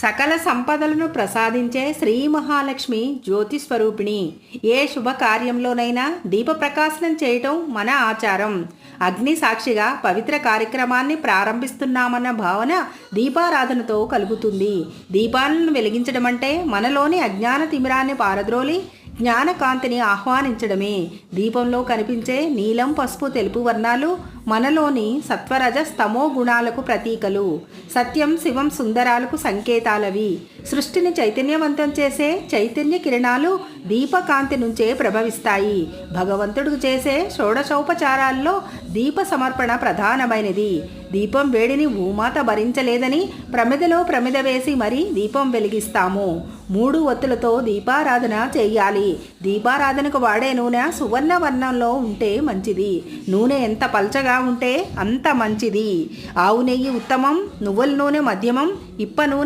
సకల సంపదలను ప్రసాదించే శ్రీ మహాలక్ష్మి జ్యోతి స్వరూపిణి. ఏ శుభకార్యంలోనైనా దీప ప్రకాశనం చేయటం మన ఆచారం. అగ్ని సాక్షిగా పవిత్ర కార్యక్రమాన్ని ప్రారంభిస్తున్నామన్న భావన దీపారాధనతో కలుగుతుంది. దీపాలను వెలిగించడం అంటే మనలోని అజ్ఞాన తిమిరాన్ని పారద్రోలి జ్ఞానకాంతిని ఆహ్వానించడమే. దీపంలో కనిపించే నీలం పసుపు తెలుపు వర్ణాలు మనలోని సత్వరజ స్తమో గుణాలకు ప్రతీకలు. సత్యం శివం సుందరాలకు సంకేతాలవి. సృష్టిని చైతన్యవంతం చేసే చైతన్య కిరణాలు దీపకాంతి నుంచే ప్రభవిస్తాయి. భగవంతుడు చేసే షోడశోపచారాల్లో దీప సమర్పణ ప్రధానమైనది. దీపం వేడిని భూమాత భరించలేదని ప్రమిదలో ప్రమిద వేసి మరీ దీపం వెలిగిస్తాము. మూడు ఒత్తులతో దీపారాధన చేయాలి. దీపారాధనకు వాడే నూనె సువర్ణ వర్ణంలో ఉంటే మంచిది. నూనె ఎంత పల్చగా ఉంటే అంత మంచిది. ఆవు నెయ్యి ఉత్తమం నువ్వుల నూనె మధ్యమం ఇప్ప నూనె